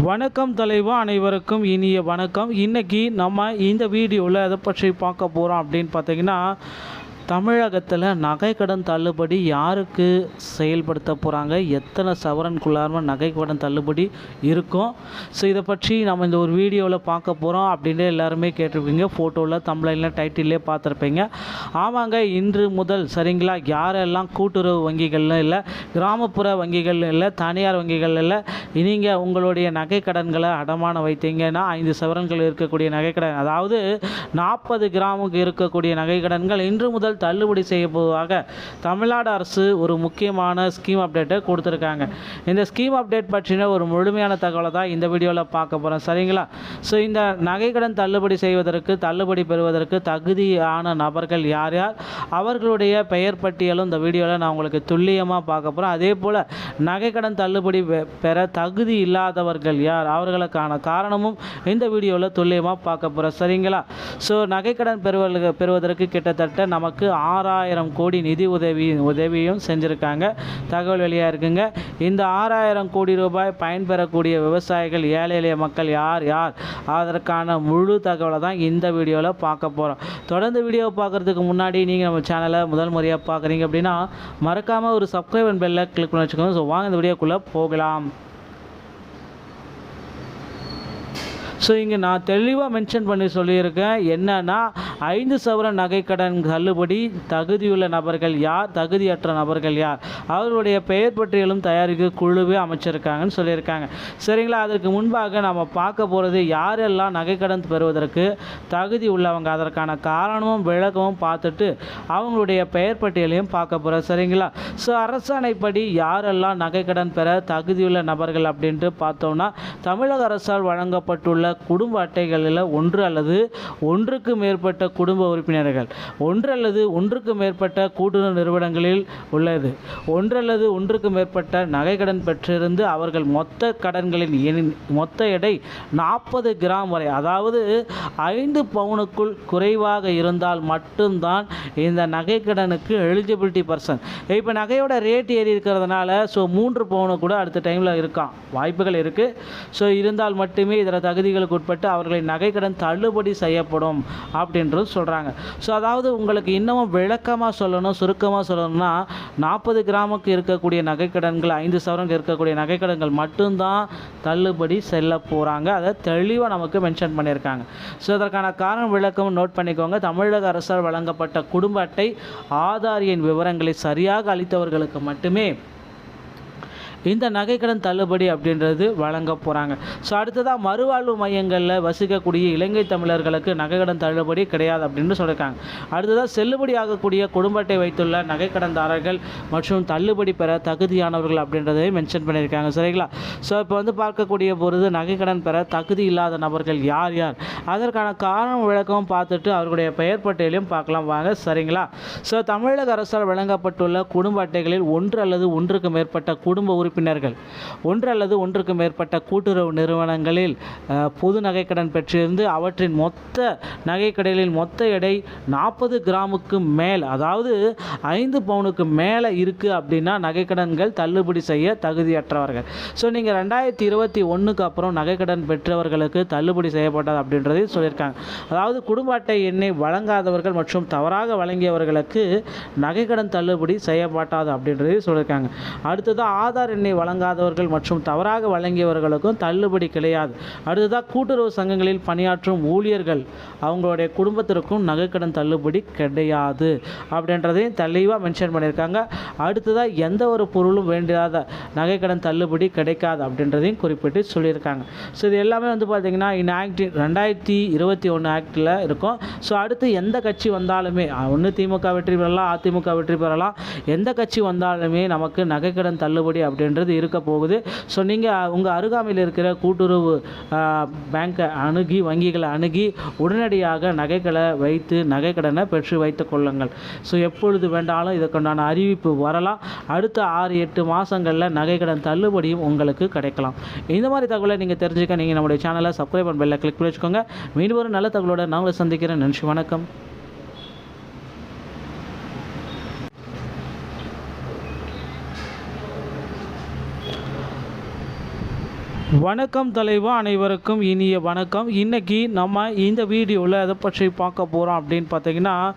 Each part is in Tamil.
வணக்கம் தலைவா அனைவருக்கும் இனிய வணக்கம். இன்றைக்கி நம்ம இந்த வீடியோவில் எதை பற்றி பார்க்க போகிறோம் அப்படின்னு பார்த்தீங்கன்னா தமிழகத்தில் நகைக்கடன் தள்ளுபடி யாருக்கு செயல்படுத்த போகிறாங்க எத்தனை சவரனுக்குள்ளார நகைக்கடன் தள்ளுபடி இருக்கும்? ஸோ இதை பற்றி நம்ம இந்த ஒரு வீடியோவில் பார்க்க போகிறோம் அப்படின்னு எல்லாருமே கேட்டிருப்பீங்க. ஃபோட்டோவில் தமிழில் டைட்டிலே பார்த்துருப்பீங்க. ஆமாங்க இன்று முதல் சரிங்களா? யாரெல்லாம் கூட்டுறவு வங்கிகள்னு இல்லை கிராமப்புற வங்கிகள் இல்லை தனியார் வங்கிகள் இல்லை நீங்கள் உங்களுடைய நகை கடன்களை அடமான வைத்தீங்கன்னா ஐந்து சவரன்கள் இருக்கக்கூடிய நகைக்கடன் அதாவது நாற்பது கிராமுக்கு இருக்கக்கூடிய நகைக்கடன்கள் இன்று முதல் தள்ளுபடி செய்ய போவதாக தமிழ்நாடு அரசு ஒரு முக்கியமான ஸ்கீம் அப்டேட்டை கொடுத்துருக்காங்க. இந்த ஸ்கீம் அப்டேட் பற்றின ஒரு முழுமையான தகவலை தான் இந்த வீடியோவில் பார்க்க போகிறோம் சரிங்களா? ஸோ இந்த நகைக்கடன் தள்ளுபடி செய்வதற்கு தள்ளுபடி பெறுவதற்கு தகுதியான நபர்கள் யார் யார்? அவர்களுடைய பெயர் பட்டியலும் இந்த வீடியோவில் நான் உங்களுக்கு துல்லியமாக பார்க்க போகிறோம் அதே போல் நகைக்கடன் தள்ளுபடி பெ- பெற தகுதி இல்லாதவர்கள் யார்? அவர்களுக்கான காரணமும் இந்த வீடியோவில் துல்லியமாக பார்க்க போகிறோம் சரிங்களா? ஸோ நகைக்கடன் பெறுவதற்கு பெறுவதற்கு கிட்டத்தட்ட நமக்கு ஆறாயிரம் கோடி நிதி உதவி உதவியும் செஞ்சுருக்காங்க. தகவல் வெளியாக இருக்குங்க. இந்த ஆறாயிரம் கோடி ரூபாய் பயன்பெறக்கூடிய விவசாயிகள் ஏழை எளிய மக்கள் யார் யார்? அதற்கான முழு தகவலை தான் இந்த வீடியோவில் பார்க்க போகிறோம் தொடர்ந்து வீடியோ பார்க்குறதுக்கு முன்னாடி நீங்கள் நம்ம சேனலை முதல் முறையாக பார்க்குறீங்க அப்படின்னா மறக்காமல் ஒரு சப்ஸ்கிரைப் அண்ட் பெல்லை கிளிக் பண்ணி வச்சுக்கோங்க. ஸோ வாங்க இந்த வீடியோக்குள்ளே போகலாம். ஸோ இங்கே நான் தெளிவாக மென்ஷன் பண்ணி சொல்லியிருக்கேன். என்னன்னா ஐந்து சவரன் நகைக்கடன் தள்ளுபடி தகுதியுள்ள நபர்கள் யார் தகுதியற்ற நபர்கள் யார்? அவர்களுடைய பெயர் பட்டியலும் தயாரிக்க குழுவே அமைச்சிருக்காங்கன்னு சொல்லியிருக்காங்க. சரிங்களா? அதற்கு முன்பாக நம்ம பார்க்க போகிறது யாரெல்லாம் நகைக்கடன் பெறுவதற்கு தகுதி உள்ளவங்க அதற்கான காரணமும் விளக்கமும் பார்த்துட்டு அவங்களுடைய பெயர் பட்டியலையும் பார்க்க போகிறோம் சரிங்களா? ஸோ அரசாணைப்படி யாரெல்லாம் நகைக்கடன் பெற தகுதியுள்ள நபர்கள் அப்படின்ட்டு பார்த்தோம்னா தமிழக அரசால் வழங்கப்பட்டுள்ள குடும்ப அட்டைகளில் ஒன்று அல்லது ஒன்றுக்கு மேற்பட்ட குடும்ப உறுப்பினர்கள் ஒன்று அல்லது ஒன்றுக்கு மேற்பட்ட கூட்டுறவு நிறுவனங்களில் உள்ளது ஒன்று அல்லது ஒன்றுக்கு மேற்பட்ட நகைக்கடன் பெற்றிருந்து அவர்கள் மொத்த கடன்களின் எண்- மொத்த எடை நாற்பது கிராம் வரை அதாவது ஐந்து பவுனுக்குள் குறைவாக இருந்தால் மட்டும்தான் இந்த நகைக்கடனுக்கு எலிஜிபிலிட்டி பர்சன் இப்போ நகையோட ரேட் ஏறி இருக்கிறதுனால ஸோ மூன்று பவுனு கூட அடுத்த டைமில் இருக்கான் வாய்ப்புகள் இருக்குது ஸோ இருந்தால் மட்டுமே இதர தகுதிகளுக்கு உட்பட்டு அவர்களின் நகைக்கடன் தள்ளுபடி செய்யப்படும் அப்படின்றது சொல்கிறாங்க ஸோ அதாவது உங்களுக்கு இன்னமும் விளக்கமாக சொல்லணும் சுருக்கமாக சொல்லணும்னா நாற்பது கிராமுக்கு இருக்கக்கூடிய நகைக்கடன்கள் ஐந்து சவரனுக்கு இருக்கக்கூடிய நகைக்கடன்கள் மட்டும்தான் தள்ளுபடி செல்ல போகிறாங்க அதை தெளிவாக நமக்கு மென்ஷன் பண்ணியிருக்காங்க. ஸோ அதற்கான காரணம் விளக்கம் நோட் பண்ணிக்கோங்க. தமிழக அரசால் வழங்கப்பட்ட குடும்ப அட்டை ஆதார் எண் விவரங்களை சரியாக அளித்தவர்களுக்கு மட்டுமே இந்த நகைக்கடன் தள்ளுபடி அப்படின்றது வழங்க போகிறாங்க ஸோ அடுத்ததாக மறுவாழ்வு மையங்களில் வசிக்கக்கூடிய இலங்கை தமிழர்களுக்கு நகைக்கடன் தள்ளுபடி கிடையாது அப்படின்னு சொல்லியிருக்காங்க அடுத்ததாக செல்லுபடி ஆகக்கூடிய குடும்ப அட்டை வைத்துள்ள நகைக்கடன்தாரர்கள் மற்றும் தள்ளுபடி பெற தகுதியானவர்கள் அப்படின்றதை மென்ஷன் பண்ணியிருக்காங்க. சரிங்களா? ஸோ இப்போ வந்து பார்க்கக்கூடிய பொழுது நகைக்கடன் பெற தகுதி இல்லாத நபர்கள் யார் யார்? அதற்கான காரணம் விளக்கமும் பார்த்துட்டு அவர்களுடைய பெயர் பட்டியலையும் பார்க்கலாம் வாங்க. சரிங்களா? ஸோ தமிழக அரசால் வழங்கப்பட்டுள்ள குடும்ப அட்டைகளில் ஒன்று அல்லது ஒன்றுக்கு மேற்பட்ட குடும்ப உறுப்பினர்கள். ஒன்று அல்லது ஒன்றுக்கு மேற்பட்ட கூட்டுறவு நிறுவனங்களில் பொது நகைக்கடன் பெற்றிருந்து அவற்றின் மொத்த நகைக்கடலின் மொத்த எடை நாற்பது கிராமுக்கு மேல் அதாவது ஐந்து பவுனுக்கு மேலே இருக்குது அப்படின்னா நகைக்கடன்கள் தள்ளுபடி செய்ய தகுதியற்றவர்கள். ஸோ நீங்கள் ரெண்டாயிரத்தி இருபத்தி ஒன்றுக்கு அப்புறம் நகைக்கடன் பெற்றவர்களுக்கு தள்ளுபடி செய்யப்பட்டது அப்படின்றதையும் சொல்லியிருக்காங்க. அதாவது குடும்ப அட்டை எண்ணை வழங்காதவர்கள் மற்றும் தவறாக வழங்கியவர்களுக்கு நகைக்கடன் தள்ளுபடி செய்யப்பட்டாது அப்படின்றதையும் சொல்லியிருக்காங்க. அடுத்ததாக ஆதார் எண்ணை வழங்காதவர்கள் மற்றும் தவறாக வழங்கியவர்களுக்கும் தள்ளுபடி கிடையாது. அடுத்ததாக கூட்டுறவு சங்கங்களில் பணியாற்றும் ஊழியர்கள் அவங்களுடைய குடும்பத்திற்கும் நகைக்கடன் தள்ளுபடி கிடையாது அப்படின்றதையும் தெளிவாக மென்ஷன் பண்ணியிருக்காங்க. அடுத்ததாக எந்த ஒரு பொருளும் வேண்டாத நகைக்கடன் தள்ளுபடி கிடைக்காது அப்படின்றதையும் குறிப்பிட்டு சொல்லியிருக்காங்க. ஸோ இது எல்லாமே வந்து பார்த்திங்கன்னா இந்த ஆக்டி ரெண்டாயிரத்தி இருபத்தி ஒன்று ஆக்டில் இருக்கும். ஸோ அடுத்து எந்த கட்சி வந்தாலுமே ஒன்று திமுக வெற்றி பெறலாம் அதிமுக வெற்றி பெறலாம். எந்த கட்சி வந்தாலுமே நமக்கு நகைக்கடன் தள்ளுபடி அப்படின்றது இருக்க போகுது. ஸோ நீங்கள் உங்கள் அருகாமையில் இருக்கிற கூட்டுறவு பேங்கை அணுகி வங்கிகளை அணுகி உடனடியாக நகைகளை வைத்து நகைக்கடனை பெற்று வைத்துக் கொள்ளுங்கள். ஸோ எப்பொழுது வேண்டாலும் இதற்குண்டான அறிவிப்பு வரலாம். அடுத்த ஆறு எட்டு மாதங்களில் நகைக்கடன் தள்ளுபடியும் உங்களுக்கு கிடைக்கலாம். இந்த மாதிரி தகவலை நீங்கள் தெரிஞ்சுக்க நீங்கள் நம்முடைய சேனலை சப்ஸ்கிரைப் பண்ண பெல்லை கிளிக் பண்ணி வச்சுக்கோங்க. மீண்டும் ஒரு நல்ல தகவலோட நான் சந்திக்கிறேன். நன்றி வணக்கம். வணக்கம் தலைவா அனைவருக்கும் இனிய வணக்கம். இன்றைக்கி நம்ம இந்த வீடியோவில் எதை பற்றி பார்க்க போகிறோம் அப்படின்னு பார்த்தீங்கன்னா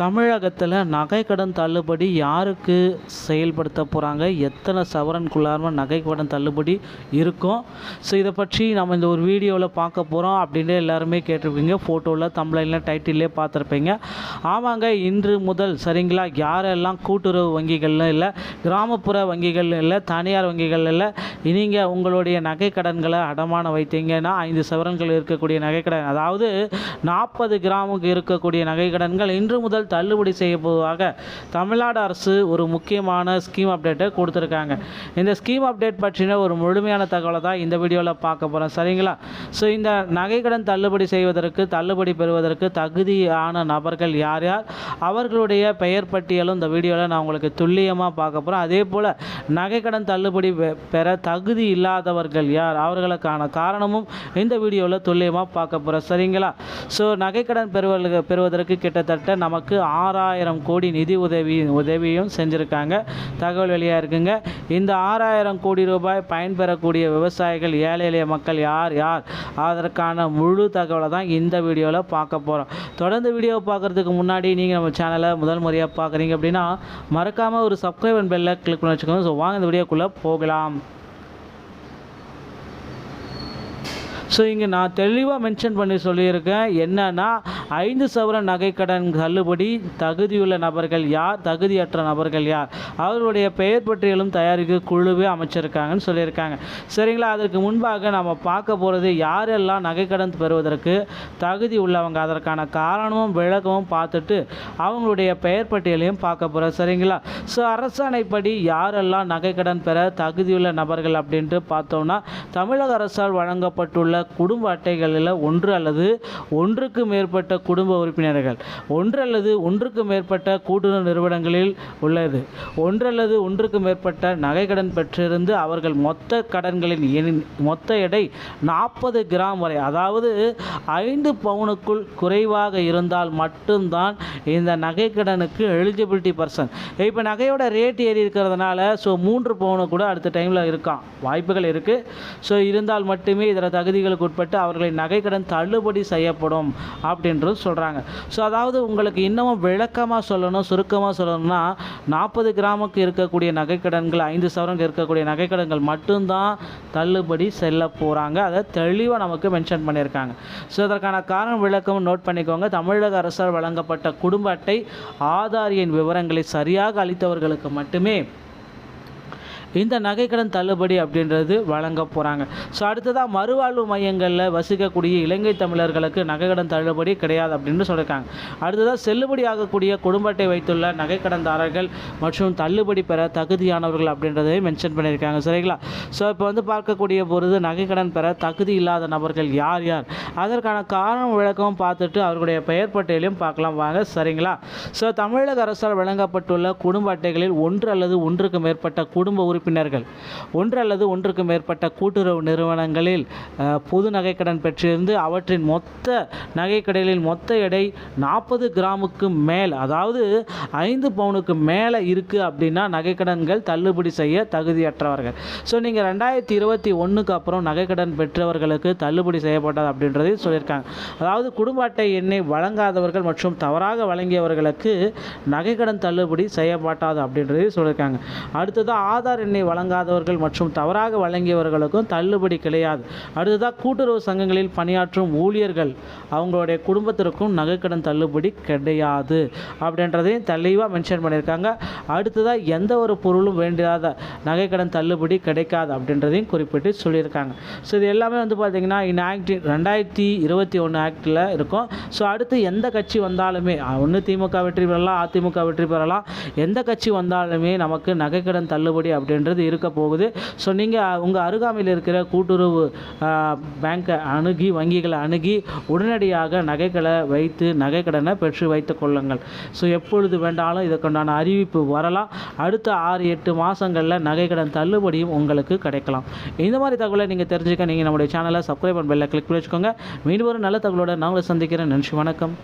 தமிழகத்தில் நகைக்கடன் தள்ளுபடி யாருக்கு செயல்படுத்த போகிறாங்க எத்தனை சவரனுக்குள்ளார நகைக்கடன் தள்ளுபடி இருக்கும்? ஸோ இதை பற்றி நம்ம இந்த ஒரு வீடியோவில் பார்க்க போகிறோம் அப்படின்னு எல்லாருமே கேட்டிருப்பீங்க. ஃபோட்டோவில் தமிழில் டைட்டிலே பார்த்துருப்பீங்க. ஆமாங்க இன்று முதல் சரிங்களா? யாரெல்லாம் கூட்டுறவு வங்கிகள்லாம் இல்லை கிராமப்புற வங்கிகள் இல்லை தனியார் வங்கிகள் இல்லை நீங்கள் உங்களுடைய நகை கடன்களை அடமான வைத்தீங்கன்னா ஐந்து சவரன்கள் இருக்கக்கூடிய நகைக்கடன் அதாவது நாற்பது கிராமுக்கு இருக்கக்கூடிய நகைக்கடன்கள் இன்று முதல் தள்ளுபடி செய்ய தமிழ்நாடு அரசு ஒரு முக்கியமான ஸ்கீம் அப்டேட்டை கொடுத்துருக்காங்க. இந்த ஸ்கீம் அப்டேட் பற்றின ஒரு முழுமையான தகவலை தான் இந்த வீடியோவில் பார்க்க போகிறோம் சரிங்களா? ஸோ இந்த நகைக்கடன் தள்ளுபடி செய்வதற்கு தள்ளுபடி பெறுவதற்கு தகுதியான நபர்கள் யார் யார்? அவர்களுடைய பெயர் பட்டியலும் இந்த வீடியோவில் நான் உங்களுக்கு துல்லியமாக பார்க்க போகிறேன் அதே போல் நகைக்கடன் தள்ளுபடி பெ- பெற தகுதி இல்லாதவர்கள் யார்? அவர்களுக்கான காரணமும் இந்த வீடியோவில் துல்லியமாக பார்க்க போகிறோம் சரிங்களா? ஸோ நகைக்கடன் பெறுவதற்கு பெறுவதற்கு கிட்டத்தட்ட நமக்கு ஆறாயிரம் கோடி நிதி உதவி உதவியும் செஞ்சுருக்காங்க. தகவல் வெளியாக இருக்குங்க. இந்த ஆறாயிரம் கோடி ரூபாய் பயன்பெறக்கூடிய விவசாயிகள் ஏழை எளிய மக்கள் யார் யார்? அதற்கான முழு தகவலை தான் இந்த வீடியோவில் பார்க்க போகிறோம் தொடர்ந்து வீடியோ பார்க்குறதுக்கு முன்னாடி நீங்கள் நம்ம சேனலை முதல் முறையாக பார்க்குறீங்க அப்படின்னா மறக்காமல் ஒரு சப்ஸ்கிரைப் அண்ட் பெல்லை கிளிக் பண்ணி வச்சுக்கோங்க. ஸோ வாங்க இந்த வீடியோக்குள்ளே போகலாம். ஸோ இங்கே நான் தெளிவாக மென்ஷன் பண்ணி சொல்லியிருக்கேன். என்னன்னா ஐந்து சவர நகைக்கடன் தள்ளுபடி தகுதியுள்ள நபர்கள் யார் தகுதியற்ற நபர்கள் யார்? அவர்களுடைய பெயர் பட்டியலும் தயாரிக்க குழுவே அமைச்சிருக்காங்கன்னு சொல்லியிருக்காங்க. சரிங்களா? அதற்கு முன்பாக நம்ம பார்க்க போகிறது யாரெல்லாம் நகைக்கடன் பெறுவதற்கு தகுதி உள்ளவங்க அதற்கான காரணமும் விளக்கமும் பார்த்துட்டு அவங்களுடைய பெயர் பட்டியலையும் பார்க்க போகிறோம் சரிங்களா? ஸோ அரசாணைப்படி யாரெல்லாம் நகைக்கடன் பெற தகுதியுள்ள நபர்கள் அப்படின்ட்டு பார்த்தோம்னா தமிழக அரசால் வழங்கப்பட்டுள்ள குடும்ப அட்டைகளில் ஒன்று அல்லது ஒன்றுக்கு மேற்பட்ட குடும்ப உறுப்பினர்கள் ஒன்று அல்லது ஒன்றுக்கு மேற்பட்ட கூட்டுறவு நிறுவனங்களில் உள்ளது ஒன்று அல்லது ஒன்றுக்கு மேற்பட்ட நகைக்கடன் பெற்றிருந்து அவர்கள் மொத்த கடன்களின் மொத்த எடை நாற்பது கிராம் வரை அதாவது ஐந்து பவுனுக்குள் குறைவாக இருந்தால் மட்டும்தான் இந்த நகைக்கடனுக்கு எலிஜிபிலிட்டி பர்சன் இப்போ நகையோட ரேட் ஏறி இருக்கிறதுனால ஸோ மூன்று பவுனு கூட அடுத்த டைமில் இருக்கான் வாய்ப்புகள் இருக்குது ஸோ இருந்தால் மட்டுமே இதில் தகுதிகள் விதிகளுக்கு உட்பட்டு அவர்களின் நகைக்கடன் தள்ளுபடி செய்யப்படும் அப்படின்றது சொல்கிறாங்க ஸோ அதாவது உங்களுக்கு இன்னமும் விளக்கமாக சொல்லணும் சுருக்கமாக சொல்லணும்னா நாற்பது கிராமுக்கு இருக்கக்கூடிய நகைக்கடன்கள் ஐந்து சவரனுக்கு இருக்கக்கூடிய நகைக்கடன்கள் மட்டும்தான் தள்ளுபடி செல்ல போகிறாங்க அதை தெளிவாக நமக்கு மென்ஷன் பண்ணியிருக்காங்க. ஸோ அதற்கான காரணம் விளக்கம் நோட் பண்ணிக்கோங்க. தமிழக அரசால் வழங்கப்பட்ட குடும்ப அட்டை ஆதார் எண் விவரங்களை சரியாக அளித்தவர்களுக்கு மட்டுமே இந்த நகைக்கடன் தள்ளுபடி அப்படின்றது வழங்க போகிறாங்க ஸோ அடுத்ததாக மறுவாழ்வு மையங்களில் வசிக்கக்கூடிய இலங்கை தமிழர்களுக்கு நகைக்கடன் தள்ளுபடி கிடையாது அப்படின்னு சொல்லியிருக்காங்க. அடுத்ததாக செல்லுபடி ஆகக்கூடிய குடும்ப அட்டை வைத்துள்ள நகைக்கடன்தாரர்கள் மற்றும் தள்ளுபடி பெற தகுதியானவர்கள் அப்படின்றதையும் மென்ஷன் பண்ணியிருக்காங்க. சரிங்களா? ஸோ இப்போ வந்து பார்க்கக்கூடிய பொழுது நகைக்கடன் பெற தகுதி இல்லாத நபர்கள் யார் யார்? அதற்கான காரணம் விளக்கமும் பார்த்துட்டு அவர்களுடைய பெயர் பட்டியலையும் பார்க்கலாம் வாங்க. சரிங்களா? ஸோ தமிழக அரசால் வழங்கப்பட்டுள்ள குடும்ப அட்டைகளில் ஒன்று அல்லது ஒன்றுக்கு மேற்பட்ட குடும்ப உறுப்பினர்கள். ஒன்று அல்லது ஒன்றுக்கு மேற்பட்ட கூட்டுறவு நிறுவனங்களில் பொது நகைக்கடன் பெற்றிருந்து அவற்றின் மொத்த நகைக்கடலில் மொத்த எடை நாற்பது கிராமுக்கு மேல் அதாவது ஐந்து பவுனுக்கு மேலே இருக்குது அப்படின்னா நகைக்கடன்கள் தள்ளுபடி செய்ய தகுதியற்றவர்கள். ஸோ நீங்கள் ரெண்டாயிரத்தி இருபத்தி ஒன்றுக்கு அப்புறம் நகைக்கடன் பெற்றவர்களுக்கு தள்ளுபடி செய்யப்பட்டது அப்படின்றதையும் சொல்லியிருக்காங்க. அதாவது குடும்ப அட்டை எண்ணை வழங்காதவர்கள் மற்றும் தவறாக வழங்கியவர்களுக்கு நகைக்கடன் தள்ளுபடி செய்யப்பட்டாது அப்படின்றதையும் சொல்லியிருக்காங்க. அடுத்தது ஆதார் எண்ணை வழங்காதவர்கள் மற்றும் தவறாக வழங்கியவர்களுக்கும் தள்ளுபடி கிடையாது. அடுத்ததாக கூட்டுறவு சங்கங்களில் பணியாற்றும் ஊழியர்கள் அவங்களுடைய குடும்பத்திற்கும் நகைக்கடன் தள்ளுபடி கிடையாது அப்படின்றதையும் தெளிவாக மென்ஷன் பண்ணியிருக்காங்க. அடுத்ததாக எந்த ஒரு பொருளும் வேண்டாத நகைக்கடன் தள்ளுபடி கிடைக்காது அப்படின்றதையும் குறிப்பிட்டு சொல்லியிருக்காங்க. ஸோ இது எல்லாமே வந்து பார்த்திங்கன்னா இந்த ஆக்டி ரெண்டாயிரத்தி இருபத்தி ஒன்று ஆக்டில் இருக்கும். ஸோ அடுத்து எந்த கட்சி வந்தாலுமே ஒன்று திமுக வெற்றி பெறலாம் அதிமுக வெற்றி பெறலாம். எந்த கட்சி வந்தாலுமே நமக்கு நகைக்கடன் தள்ளுபடி அப்படின்றது இருக்க போகுது. ஸோ நீங்கள் உங்கள் அருகாமையில் இருக்கிற கூட்டுறவு பேங்கை அணுகி வங்கிகளை அணுகி உடனடியாக நகைகளை வைத்து நகைக்கடனை பெற்று வைத்துக் கொள்ளுங்கள். ஸோ எப்பொழுது வேண்டாலும் இதற்குண்டான அறிவிப்பு வரலாம். அடுத்த ஆறு எட்டு மாதங்களில் நகைக்கடன் தள்ளுபடியும் உங்களுக்கு கிடைக்கலாம். இந்த மாதிரி தகவலை நீங்கள் தெரிஞ்சுக்க நீங்கள் நம்முடைய சேனலை சப்ஸ்கிரைப் பண்ண பெல்லை கிளிக் பண்ணி வச்சுக்கோங்க. மீண்டும் ஒரு நல்ல தகவலோட நாங்களும் சந்திக்கிறேன். நன்றி வணக்கம்.